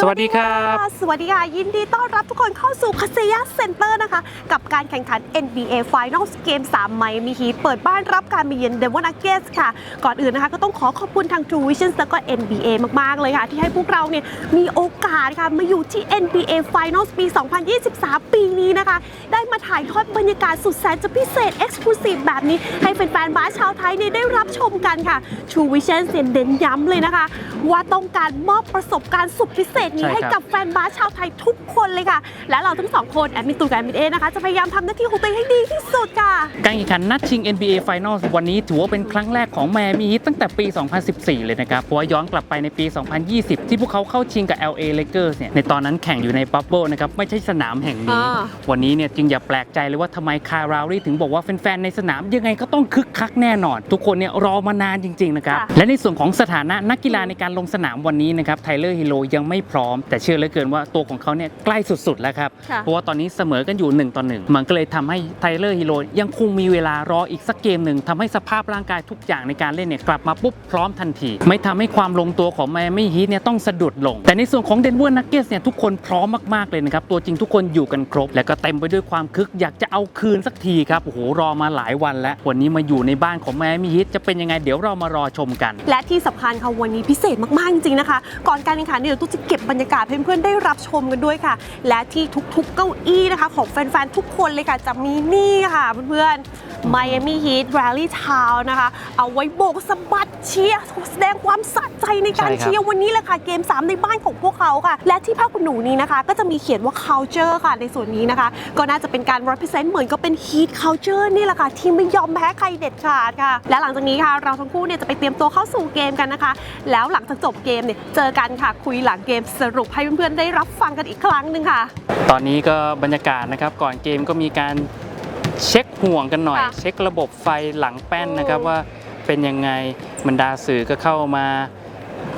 สวัสดีครับ สวัสดีค่ะ ยินดีต้อนรับทุกคนเข้าสู่คาเซยเซ็นเตอร์นะคะ กับการแข่งขัน NBA Finals เกม3ไมมีฮีเปิดบ้านรับการมาเยือนเดวอนักเกสค่ะ ก่อนอื่นนะคะ ก็ต้องขอขอบคุณทาง True Vision แล้วก็ NBA มาก ๆ เลยค่ะ ที่ให้พวกเราเนี่ยมีโอกาสค่ะ มาอยู่ที่ NBA Finals ปี 2023 ปีนี้นะคะ ได้มาถ่ายทอดบรรยากาศสุดแสนจะพิเศษ Exclusive แบบนี้ ให้แฟนๆบาชาวไทยเนี่ยได้รับชมกันค่ะ True Vision เสียนเด่นย้ำเลยนะคะ ว่าต้องการมอบประสบการณ์สุดพิเศษนี้ใช่ให้ครับกับแฟนบาสชาวไทยทุกคนเลยค่ะ และเราทั้งสองคนแอดมินตูนกับแอดมินเอนะคะจะพยายามทำหน้าที่ของตัวเองให้ดีที่สุดค่ะ การแข่งขันนัดชิง NBA Finals วันนี้ถือว่าเป็นครั้งแรกของแมมีฮิตตั้งแต่ปี 2014 เลยนะครับเพราะว่าย้อนกลับไปในปี 2020 ที่พวกเขาเข้าชิงกับ LA Lakers เนี่ยในตอนนั้นแข่งอยู่ในบับเบิลนะครับไม่ใช่สนามแห่งนี้อ่าวันนี้เนี่ยจึงอย่าแปลกใจเลยว่าทำไมคารารีถึงบอกว่าแฟนๆในสนามยังไงก็ต้องคึกคักแน่นอน ทุกคนเนี่ยรอมานานจริงๆนะครับและในส่วนของสถานะนักกีฬาในการลงสนามวันนี้นะครับไทเลอร์ฮิโลยังไม่พร้อม แต่เชื่อเหลือเกินว่าตัวของเขาเนี่ยใกล้สุดๆแล้วครับ ค่ะเพราะว่าตอนนี้เสมอกันอยู่1ต่อ1มันก็เลยทำให้ไทเลอร์ฮิโลยังคงมีเวลารออีกสักเกมหนึ่งทำให้สภาพร่างกายทุกอย่างในการเล่นเนี่ยกลับมาปุ๊บพร้อมทันที ไม่ทำให้ความลงตัวของไมอามี่ฮีทเนี่ยต้องสะดุดลง แต่ในส่วนของเดนเวอร์นักเก็ตเนี่ยทุกคนพร้อมมากๆเลยนะครับตัวจริงทุกคนอยู่กันครบ และก็เต็มไปด้วยความคึกอยากจะเอาคืนสักทีครับโอ้โหรอมาหลายวันแล้ววันนี้มาอยู่ในบ้านของไมอามี่ฮีทจะเป็นยังไงเดี๋ยวเรามารอชมกัน และที่สำคัญค่ะวันนี้พิเศษมากๆจริงๆนะคะ ก่อนการแข่งขันเนี่ยเดี๋ยวตุ๊กจะเก็บบรรยากาศเพื่อนๆได้รับชมกันด้วยค่ะ และที่ทุกๆ เก้าอี้นะคะ ของแฟนๆทุกคนเลยค่ะจะมีนี่ค่ะเพื่อนๆ Miami Heat Rally Town นะคะ เอาไว้โบกสะบัดเชียร์แสดงความสะใจในการเชียร์วันนี้แหละค่ะ เกม 3 ในบ้านของพวกเขาค่ะ และที่ผ้าขนหนูนี้นะคะ ก็จะมีเขียนว่า culture ค่ะในส่วนนี้นะคะ ก็น่าจะเป็นการ represent เหมือนก็เป็น Heat culture นี่แหละค่ะ ที่ไม่ยอมแพ้ใครเด็ดขาดค่ะ และหลังจากนี้ค่ะ เราทั้งคู่เนี่ยจะไปเตรียมตัวเข้าสู่เกมกันนะคะ แล้วหลังจากจบเกมเนี่ยเจอกันค่ะคุยหลังเกมสรุปให้เพื่อนๆได้รับฟังกันอีกครั้งหนึ่งค่ะ ตอนนี้ก็บรรยากาศนะครับก่อนเกมก็มีการ เช็คห่วงกันหน่อย ค่ะ เช็คระบบไฟหลังแป้นอืมนะครับว่าเป็นยังไงบรรดาสื่อก็เข้ามา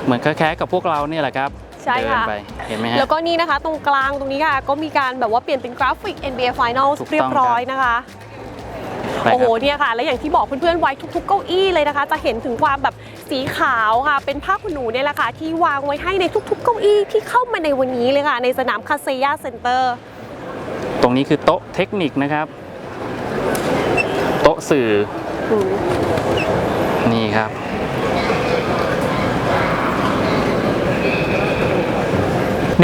เหมือนคล้ายๆกับพวกเราเนี่ยแหละครับใช่เดินค่ะ ไปเห็นไหมฮะ แล้วก็นี่นะคะ ตรงกลางตรงนี้ค่ะ ก็มีการแบบว่าเปลี่ยนเป็นกราฟิก NBA Finals ถูกต้อง เรียบร้อยนะคะ ไปโอ้คโหรับเนี่ยค่ะ และอย่างที่บอกเพื่อนๆไว้ทุกๆเก้าอี้เลยนะคะ จะเห็นถึงความแบบสีขาวค่ะ เป็นผ้าขนหนูเนี่ยแหละค่ะ ที่วางไว้ให้ในทุกๆเก้าอี้ที่เข้ามาในวันนี้เลยค่ะ ในสนามคาเซยาเซ็นเตอร์ ตรงนี้คือโต๊ะเทคนิคนะครับโต๊ะ สื่อ นี่ครับ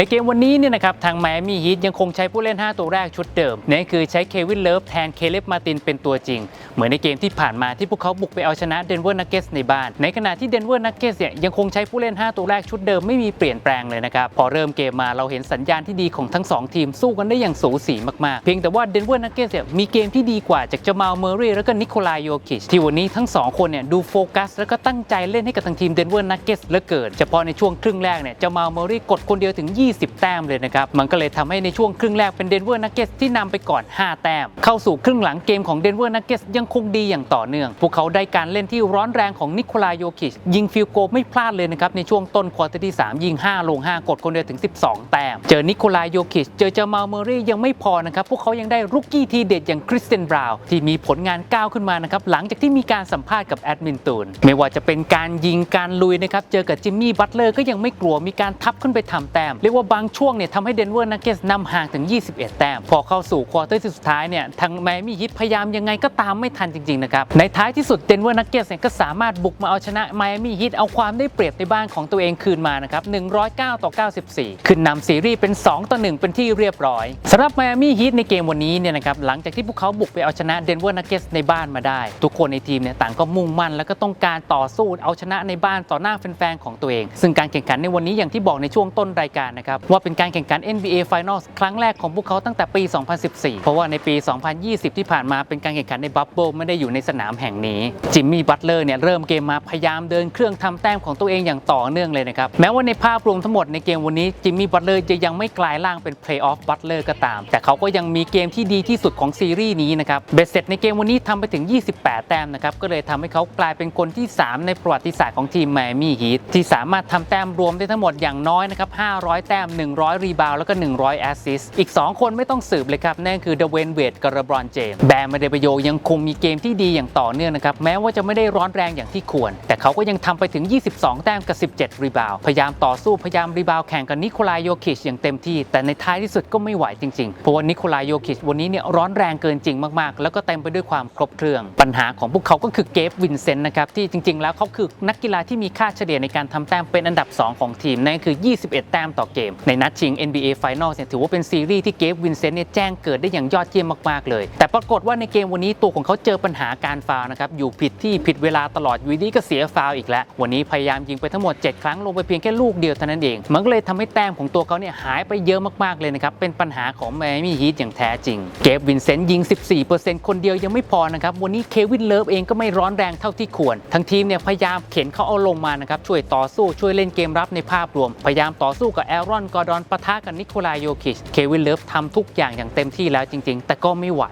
ในเกมวันนี้เนี่ยนะครับทาง Miami Heat ยังคงใช้ผู้เล่น 5 ตัวแรกชุดเดิมนั่นคือใช้เควินเลิฟแทนเคเลบมาตินเป็นตัวจริง เหมือนในเกมที่ผ่านมาที่พวกเขาบุกไปเอาชนะเดนเวอร์นักเก็ตในบ้าน ในขณะที่เดนเวอร์นักเก็ตเนี่ยยังคงใช้ผู้เล่น 5 ตัวแรกชุดเดิมไม่มีเปลี่ยนแปลงเลยนะครับพอเริ่มเกมมาเราเห็นสัญญาณที่ดีของทั้ง 2 ทีมสู้กันได้อย่างสูสีมากๆ เพียงแต่ว่าเดนเวอร์นักเก็ตเนี่ยมีเกมที่ดีกว่าจากเจมาลเมอร์รี่แล้วก็นิโคลายโยคิชที่วันนี้ทั้งสองคนเนี่ยดูโฟกัส แล้วก็ตั้งใจเล่นให้กับทางทีมเดนเวอร์นักเก็ตเหลือเกินเฉพาะในช่วงครึ่งแรกเนี่ยจมาลเมอร์รีกดคนเดียวถึง20 20 แต้มเลยนะครับ มันก็เลยทำให้ในช่วงครึ่งแรกเป็นเดนเวอร์นักเก็ตที่นำไปก่อน 5 แต้ม เข้าสู่ครึ่งหลังเกมของเดนเวอร์นักเก็ตยังคงดีอย่างต่อเนื่อง พวกเขาได้การเล่นที่ร้อนแรงของนิโคลายโยคิชยิงฟิลโกลไม่พลาดเลยนะครับในช่วงต้นควอเตอร์ที่ 3 ยิง 5 ลง 5 กดคนเดียวถึง 12 แต้ม เจอนิโคลายโยคิชเจอเจามาลเมอรี่ยังไม่พอนะครับพวกเขายังได้รุกกี้ทีเด็ดอย่างคริสเตนบราวน์ที่มีผลงานก้าวขึ้นมานะครับหลังจากที่มีการสัมภาษณ์กับแอดมินตูนไม่ว่าจะเป็นการยิงการลุยนะครับเจอกับจิมมี่บัตเลอร์ก็ยังไม่กลัวมีการทับขึ้นไปทำแต้มเรียกว่าว่าบางช่วงเนี่ยทำให้เดนเวอร์นักเก็ตนำห่างถึง 21 แต้ม พอเข้าสู่ควอเตอร์สุดท้ายเนี่ยทางแมมี่ฮิตพยายามยังไงก็ตามไม่ทันจริงๆนะครับในท้ายที่สุดเดนเวอร์นักเก็ตเนี่ยก็สามารถบุกมาเอาชนะไมอามี่ฮิตเอาความได้เปรียบในบ้านของตัวเองคืนมานะครับ109 ต่อ 94 ขึ้นนำซีรีส์เป็น 2 ต่อ 1 เป็นที่เรียบร้อยสำหรับไมอามี่ฮิตในเกมวันนี้เนี่ยนะครับหลังจากที่พวกเขาบุกไปเอาชนะเดนเวอร์นักเก็ตในบ้านมาได้ ทุกคนในทีมเนี่ยต่างก็มุ่งมั่น แล้วก็ต้องการต่อสู้เอาชนะในบ้านต่อหน้าแฟนๆของตัวเอง ซึ่งการแข่งขันในวันนี้อย่างที่บอกในช่วงต้นรายการนะครับว่าเป็นการแข่งขัน NBA Finals ครั้งแรกของพวกเขาตั้งแต่ปี 2014 เพราะว่าในปี 2020 ที่ผ่านมาเป็นการแข่งขันในบับเบิลไม่ได้อยู่ในสนามแห่งนี้จิมมี่บัตเลอร์เนี่ยเริ่มเกมมาพยายามเดินเครื่องทำแต้มของตัวเองอย่างต่อเนื่องเลยนะครับแม้ว่าในภาพรวมทั้งหมดในเกมวันนี้จิมมี่บัตเลอร์จะยังไม่กลายร่างเป็นเพลย์ออฟบัตเลอร์ก็ตาม แต่เขาก็ยังมีเกมที่ดีที่สุดของซีรีส์นี้นะครับเบ็ดเสร็จในเกมวันนี้ทำไปถึง 28 แต้มนะครับก็เลยทำให้เขากลายเป็นคนที่ 3 ในประวัติศาสตร์ของทีมไมอามี่ฮีทที่สามารถทำแต้มรวมได้ทั้งหมดอย่างน้อยนะครับ500แต้ม 100 รีบาวแล้วก็ 100 แอสซิสอีก 2 คนไม่ต้องสืบเลยครับ นั่นคือเดเวนเวดกับเรบรอนเจมส์แบมาเดเบโยยังคงมีเกมที่ดีอย่างต่อเนื่องนะครับ แม้ว่าจะไม่ได้ร้อนแรงอย่างที่ควร แต่เขาก็ยังทำไปถึง 22 แต้มกับ 17 รีบาว พยายามต่อสู้พยายามรีบาวแข่งกับนิโคลายโยคิชอย่างเต็มที่ แต่ในท้ายที่สุดก็ไม่ไหวจริงๆเพราะว่านิโคลายโยคิชวันนี้เนี่ยร้อนแรงเกินจริงมากๆ แล้วก็เต็มไปด้วยความครบเครื่อง ปัญหาของพวกเขาก็คือเกฟวินเซนต์นะครับที่จริง ๆ แล้วเขาคือนักกีฬาที่มีค่าเฉลี่ยในการทำแต้มเป็นอันดับ 2 ของทีมนั่นคือ 21 แต้มต่อเกม ในนัดชิง NBA Finals เนี่ยถือว่าเป็นซีรีส์ที่เกฟวินเซนต์เนี่ยแจ้งเกิดได้อย่างยอดเยี่ยมมากๆเลย แต่ปรากฏว่าในเกมวันนี้ตัวของเขาเจอปัญหาการฟาวนะครับอยู่ผิดที่ผิดเวลาตลอดอยู่ดีก็เสียฟาวอีกแล้ว วันนี้พยายามยิงไปทั้งหมด 7 ครั้งลงไปเพียงแค่ลูกเดียวเท่านั้นเอง มันก็เลยทำให้แต้มของตัวเขาเนี่ยหายไปเยอะมากๆเลยนะครับเป็นปัญหาของแมมี่ฮีทอย่างแท้จริง เกฟวินเซนต์ยิง 14%คนเดียวยังไม่พอนะครับวันนี้เควินเลิฟเองก็ไม่ร้อนแรงเท่าที่ควร ทั้งทีมเนี่ยพยายามเข็นเขาเอาลงมานะครับช่วยต่อสู้ช่วยเล่นเกมรับในภาพรวมพยายามต่อสู้กับแอรอนกอร์ดอนปะทะกับนิโคลายโยคิช เควินเลิฟทำทุกอย่างอย่างเต็มที่แล้วจริง ๆ แต่ก็ไม่ไหว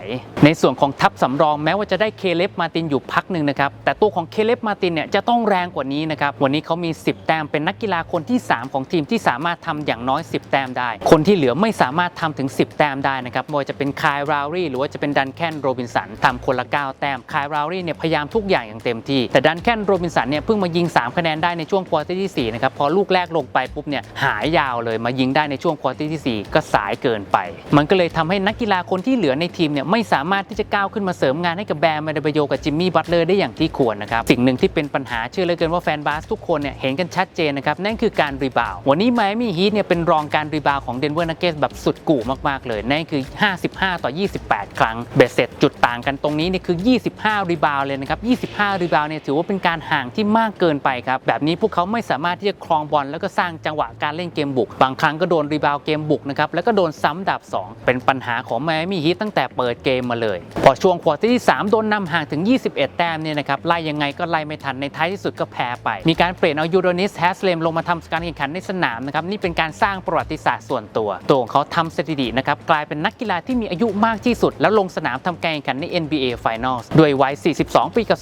ในส่วนของทัพสำรองแม้ว่าจะได้เคเลฟมาตินอยู่พักหนึ่งนะครับ แต่ตัวของเคเลฟมาตินเนี่ยจะต้องแรงกว่านี้นะครับ วันนี้เขามี 10 แต้มเป็นนักกีฬาคนที่ 3 ของทีมที่สามารถทำอย่างน้อย 10 แต้มได้ คนที่เหลือไม่สามารถทำถึง 10 แต้มได้นะครับไม่ว่าจะเป็นคายราวรีหรือว่าจะเป็นดันแคนโรบินสันทำคนละ 9 แต้มคายราวรีเนี่ยพยายามทุกอย่างอย่างเต็มที่ แต่ดันแคนโรบินสันเนี่ยเพิ่งมายิง 3 คะแนนได้ในช่วงควอเตอร์ที่4นะครับพอลูกแรกลงไปปุ๊บเนี่ยหายยาวเลย มายิงได้ในช่วงควอเตอร์ที่ 4 ก็สายเกินไป มันก็เลยทำให้นักกีฬาคนที่เหลือในทีมเนี่ยไม่สามารถที่จะก้าวขึ้นมาเสริมงานให้กับแบร์มาเดบโยกับจิมมี่บัตเลอร์ได้อย่างที่ควรนะครับสิ่งหนึ่งที่เป็นปัญหาเชื่อเลือเกินว่าแฟนบาสทุกคนเนี่ยเห็นกันชัดเจนนะครับนั่นคือการรีบาววันนี้ไมอามี่ฮีทเนี่ยเป็นรองการรีบาวของเดนเวอร์นักเก็ตแบบสุดกู่มากๆเลยนั่นคือ 55 ต่อ 28 ครั้งเบสเสร็จจุดต่างกันตรงนี้เนี่ยคือ 25 รีบาวเลยนะครับ 25 รีบาวเนี่ยถือว่าเป็นการห่างที่มากเกินไปครับแบบนี้พวกเขาไม่สามารถที่จะครองบอลแล้วก็สร้างจังหวะการเล่นเกมบุกบางครั้งก็โดนรีบาวเกมบุกนะครับแล้วก็โดนซ้ำดาบ2 เป็นปัญหาของไมมี่ฮีทตั้งแต่เปิดเกมมาเลย พอช่วงควอเตอร์ที่ 3 โดนนำห่างถึง 21 แต้มเนี่ยนะครับไล่ยังไงก็ไล่ไม่ทันในท้ายที่สุดก็แพ้ไป มีการเปลี่ยนเอายูโรนิสแฮสเลมลงมาทำการแข่งขันในสนามนะครับนี่เป็นการสร้างประวัติศาสตร์ส่วนตัว ตัวของเขาทำสถิตินะครับกลายเป็นนักกีฬาที่มีอายุมากที่สุด แล้วลงสนามทำการแข่งขันใน NBA Finals ด้วยวัย 42 ปีกับ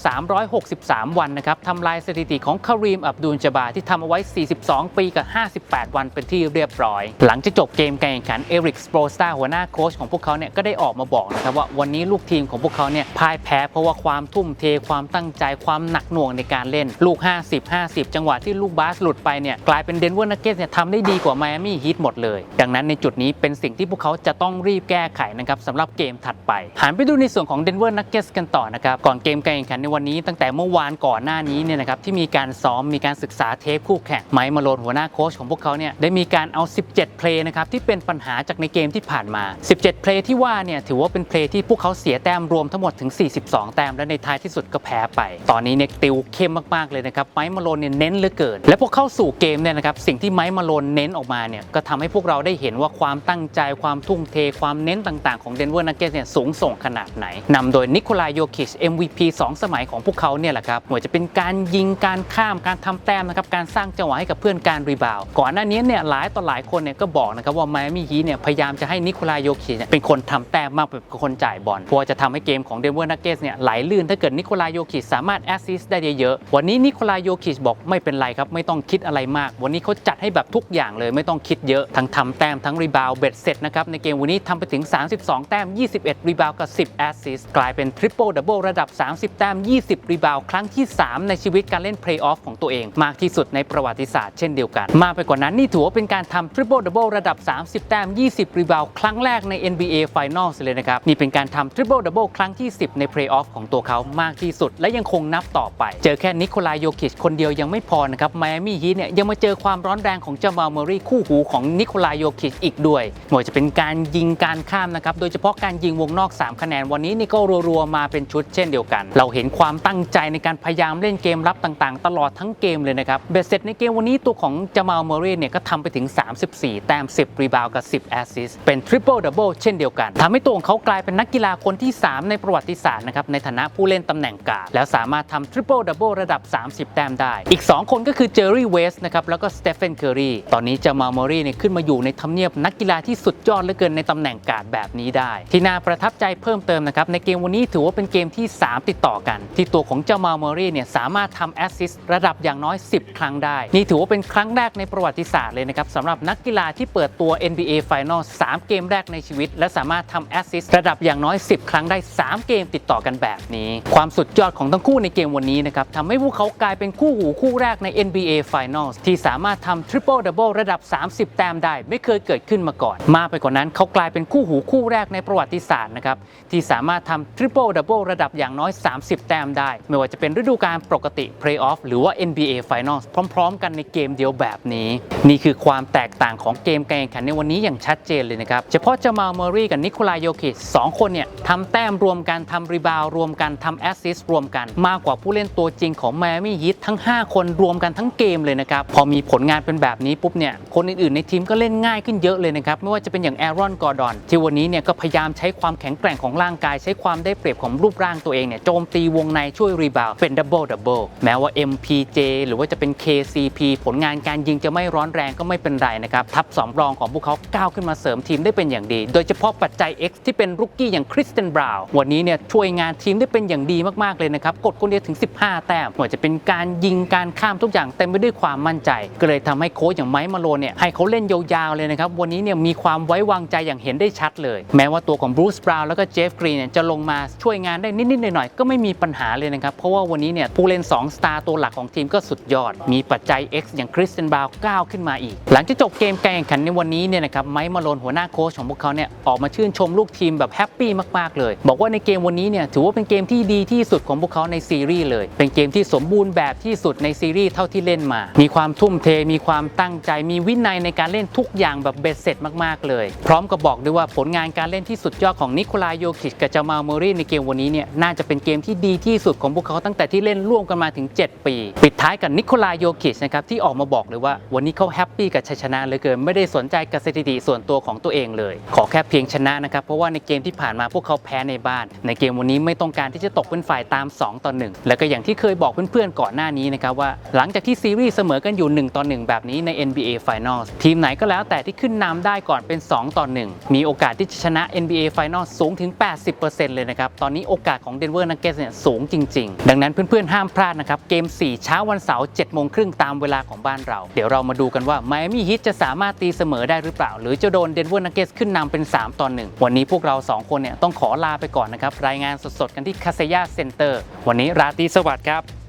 363 วันนะครับทำลายสถิติของคารีมอับดุลจาบาที่ทำเอาไว้ 42 ปีกับ 58 วันเป็นที่เรียบร้อย หลังจากจบเกมการแข่งขันเอริกสโปรสตาหัวหน้าโค้ชของพวกเขาเนี่ยก็ได้ออกมาบอกนะครับว่าวันนี้ลูกทีมของพวกเขาเนี่ยพ่ายแพ้เพราะว่าความทุ่มเทความตั้งใจความหนักหน่วงในการเล่นลูก 50 50 จังหวะที่ลูกบาสหลุดไปเนี่ยกลายเป็นเดนเวอร์นักเก็ตเนี่ยทำได้ดีกว่าไมอามี่ฮีทหมดเลย ดังนั้นในจุดนี้เป็นสิ่งที่พวกเขาจะต้องรีบแก้ไขนะครับสำหรับเกมถัดไปหันไปดูในส่วนของเดนเวอร์นักเก็ตกันต่อนะครับก่อนเกมการแข่งขันในวันนี้ ตั้งแต่เมื่อวานก่อนหน้านี้เนี่ยนะครับที่มีการซ้อมมีการศึกษาเทปคู่แข่งไมค์มาโลนหัวหน้าโค้ชของพวกเขาเนี่ยได้มีการเอา 17 เพลย์นะครับที่เป็นปัญหาจากในเกมที่ผ่านมา 17 เพลย์ที่ว่าเนี่ยถือว่าเป็นเพลย์ที่พวกเขาเสียแต้มรวมทั้งหมดถึง 42 แต้มและในท้ายที่สุดก็แพ้ไป ตอนนี้เนี่ยติวเข้มมากๆเลยนะครับไมค์มาโลนเนี่ยเน้นเหลือเกิน และพวกเข้าสู่เกมเนี่ยนะครับสิ่งที่ไมค์มาโลนเน้นออกมาเนี่ยก็ทำให้พวกเราได้เห็นว่าความตั้งใจความทุ่มเทความเน้นต่างๆของเดนเวอร์นักเก็ตเนี่ยสูงส่งขนาดไหนนำโดยนิโคลายโยคิช MVP 2 สมัยของพวกเขาเนี่ยแหละครับไม่ว่าจะเป็นการยิงการข้ามการทำแต้มนะครับการสร้างจังหวะให้กับเพื่อนการรีบาวก่อนหน้านี้เนี่ยหลายต่อหลายคนเนี่ยก็บอกนะครับว่าไมอามี่ฮีเนี่ยพยายามจะให้นิโคลายโยคิชเนี่ยเป็นคนทำแต้มมากกว่าคนจ่ายบอลเพราะว่าจะทำให้เกมของเดนเวอร์นักเก็ตเนี่ยไหลลื่นถ้าเกิดนิโคลายโยคิชสามารถแอสซิสต์ได้เยอะๆวันนี้นิโคลายโยคิชบอกไม่เป็นไรครับ ไม่ต้องคิดอะไรมาก วันนี้เขาจัดให้แบบทุกอย่างเลยไม่ต้องคิดเยอะทั้งทำแต้มทั้งรีบาวด์เบ็ดเสร็จนะครับในเกมวันนี้ทำไปถึง 32 แต้ม 21 รีบาวกับ 10 แอสซิสต์กลายเป็นทริปเปิลดับเบิลระดับ 30 แต้ม 20 รีบาวครั้งที่ 3 ในชีวิตการเล่นเพลย์ออฟของตัวเอง มากที่สุดในประวัติศาสตร์เช่นเดียวกัน มากไปกว่านั้นนี่ถือว่าเป็นการทำทริปเปิลดับเบิลระดับ 30 แต้ม 20 รีบาวครั้งแรกใน NBA Finals เลยนะครับ นี่เป็นการทำทริปเปิลดับเบิลครั้งที่ 10 ในเพลย์ออฟของตัวเขามากที่สุด และยังคงนับต่อไป เจอแค่นิโคลายโยคิชคนเดียวยังไม่พอนะครับไมอามี่ฮีทเนี่ยยังมาเจอความร้อนแรงของเจามาลเมอรี่คู่หูของนิโคลายโยคิชอีกด้วยไม่ว่าจะเป็นการยิงการข้ามนะครับโดยเฉพาะการยิงวงนอก 3 คะแนนวันนี้นี่ก็รัวๆมาเป็นชุดเช่นเดียวกัน เราเห็นความตั้งใจในการพยายามเล่นเกมรับต่างๆ ตลอดทั้งเกมเลยนะครับเบ็ดเสร็จในเกมวันนี้ตัวของจามาลเมอรี่เนี่ยก็ทำไปถึง 34 แต้ม 10 รีบาวกับ 10 แอสซิสเป็นทริปเปิลดับเบิลเช่นเดียวกันทำให้ตัวของเขากลายเป็นนักกีฬาคนที่ 3 ในประวัติศาสตร์นะครับในฐานะผู้เล่นตำแหน่งกาดแล้วสามารถทำทริปเปิลดับเบิลระดับ 30 แต้มได้ อีก 2 คนก็คือเจอร์รี่เวสนะครับแล้วก็สเตฟเฟนเคอรีตอนนี้จามาลเมอรี่เนี่ยขึ้นมาอยู่ในทำเนียบนักกีฬาที่สุดยอดเหลือเกินในตำแหน่งกาดแบบนี้ได้ ที่น่าประทับใจเพิ่มเติมนะครับในเกมวันนี้ถือว่าเป็นเกมที่ 3 ติดต่อกัน ที่ตัวของเจ้ามาเมรี่เนี่ยสามารถทำแอสซิสต์ระดับอย่างน้อย 10 ครั้งได้ นี่ถือว่าเป็นครั้งแรกในประวัติศาสตร์เลยนะครับสำหรับนักกีฬาที่เปิดตัว NBA Final 3 เกมแรกในชีวิต และสามารถทำแอสซิสต์ระดับอย่างน้อย 10 ครั้งได้ 3 เกมติดต่อกันแบบนี้ ความสุดยอดของทั้งคู่ในเกมวันนี้นะครับทำให้พวกเขากลายเป็นคู่หูคู่แรกใน NBA Finals ที่สามารถทำ Triple Double ระดับ 30 แต้มได้ ไม่เคยเกิดขึ้นมาก่อน มากไปกว่านั้นเขากลายเป็นคู่หูคู่แรกในประวัติศาสตร์นะครับที่สามารถทำ Triple Double ระดับอย่างน้อย 30 แต้มได้ ไม่ว่าจะเป็นฤดูกาลปกติ Playoff หรือว่า NBA Finals พร้อม ๆ กันในเกมเดียวแบบนี้ นี่คือความความแตกต่างของเกมการแข่งขันในวันนี้อย่างชัดเจนเลยนะครับ เฉพาะเจมาลเมอรี่กับนิโคลายโยคิชสองคนเนี่ยทำแต้มรวมกันทำรีบาวรวมกันทำแอสซิสรวมกันมากกว่าผู้เล่นตัวจริงของ Miami Heat ทั้ง 5 คนรวมกันทั้งเกมเลยนะครับ พอมีผลงานเป็นแบบนี้ปุ๊บเนี่ยคนอื่นๆในทีมก็เล่นง่ายขึ้นเยอะเลยนะครับ ไม่ว่าจะเป็นอย่างแอรอนกอร์ดอนที่วันนี้เนี่ยก็พยายามใช้ความแข็งแกร่งของร่างกาย ใช้ความได้เปรียบของรูปร่างตัวเองเนี่ยโจมตีวงในช่วยรีบาวเป็นดับเบิลดับเบิลแม้ว่า MPJ หรือว่าจะเป็น KCP ผลงานการยิงจะไม่ร้อนแรงก็ไม่เป็นไรนะครับทัพสำรองของพวกเขาก้าวขึ้นมาเสริมทีมได้เป็นอย่างดี โดยเฉพาะปัจจัย X ที่เป็นรุกกี้อย่างคริสเตนบราวน์วันนี้เนี่ยช่วยงานทีมได้เป็นอย่างดีมากๆเลยนะครับกดคนเดียวถึง 15 แต้มไม่ว่าจะเป็นการยิงการข้ามทุกอย่างเต็มไปด้วยความมั่นใจ ก็เลยทำให้โค้ชอย่างไมค์มาโลเนี่ยให้เขาเล่นยาวๆเลยนะครับวันนี้เนี่ยมีความไว้วางใจอย่างเห็นได้ชัดเลย แม้ว่าตัวของบรูซบราวน์แล้วก็เจฟกรีนเนี่ยจะลงมาช่วยงานได้นิดๆหน่อยๆก็ไม่มีปัญหาเลยนะครับเพราะว่าวันนี้เนี่ยผู้เล่น2สตาร์ตัวหลักของทีมก็สุดยอด มีปัจจัย X อย่างคริสเตนบราวน์ก้าวขึ้นมาอีกหลังจากจบเกมการแข่งขันในวันนี้เนี่ยนะครับไมค์มาโลนหัวหน้าโค้ชของพวกเขาเนี่ยออกมาชื่นชมลูกทีมแบบแฮปปี้มากๆเลย บอกว่าในเกมวันนี้เนี่ยถือว่าเป็นเกมที่ดีที่สุดของพวกเขาในซีรีส์เลย เป็นเกมที่สมบูรณ์แบบที่สุดในซีรีส์เท่าที่เล่นมา มีความทุ่มเทมีความตั้งใจมีวินัยในการเล่นทุกอย่างแบบเบ็ดเสร็จมากๆเลย พร้อมกับบอกด้วยว่าผลงานการเล่นที่สุดยอดของนิโคลายโยคิชกับจามาลเมอรี่ในเกมวันนี้เนี่ยน่าจะเป็นเกมที่ดีที่สุดของพวกเขาตั้งแต่ที่เล่นร่วมกันมาถึง 7 ปี ปิดท้ายกับนิโคลายโยคิชนะครับที่ออกมาบอกเลยว่าวันนี้เขาแฮปปี้กับชัยชนะเลยเกิน ไม่ได้สนใจกับสถิติส่วนตัวของตัวเองเลย ขอแค่เพียงชนะนะครับ เพราะว่าในเกมที่ผ่านมาพวกเขาแพ้ในบ้าน ในเกมวันนี้ไม่ต้องการที่จะตกเป็นฝ่ายตาม 2 ต่อ 1 แล้วก็อย่างที่เคยบอกเพื่อนๆก่อนหน้านี้นะครับว่า หลังจากที่ซีรีส์เสมอกันอยู่ 1 ต่อ 1 แบบนี้ใน NBA Finals ทีมไหนก็แล้วแต่ที่ขึ้นนำได้ก่อนเป็น 2 ต่อ 1 มีโอกาสที่จะชนะ NBA Finals สูงถึง 80%เลยนะครับ ตอนนี้โอกาสของ Denver Nuggets เนี่ยสูงจริง ๆ ดังนั้นเพื่อนๆห้ามพลาดนะครับ เกม 4 เช้าวันเสาร์7โมงครึ่งตามเวลาของบ้านเรา เดี๋ยวเรามาดูกันว่าอามี่ฮิตจะสามารถตีเสมอได้หรือเปล่า หรือจะโดน Denver Nuggets ขึ้นนำเป็น 3 ต่อ 1 วันนี้พวกเรา 2 คนเนี่ยต้องขอลาไปก่อนนะครับ รายงานสดๆ กันที่คาเซยาเซ็นเตอร์ วันนี้ราตรีสวัสดิ์ครับ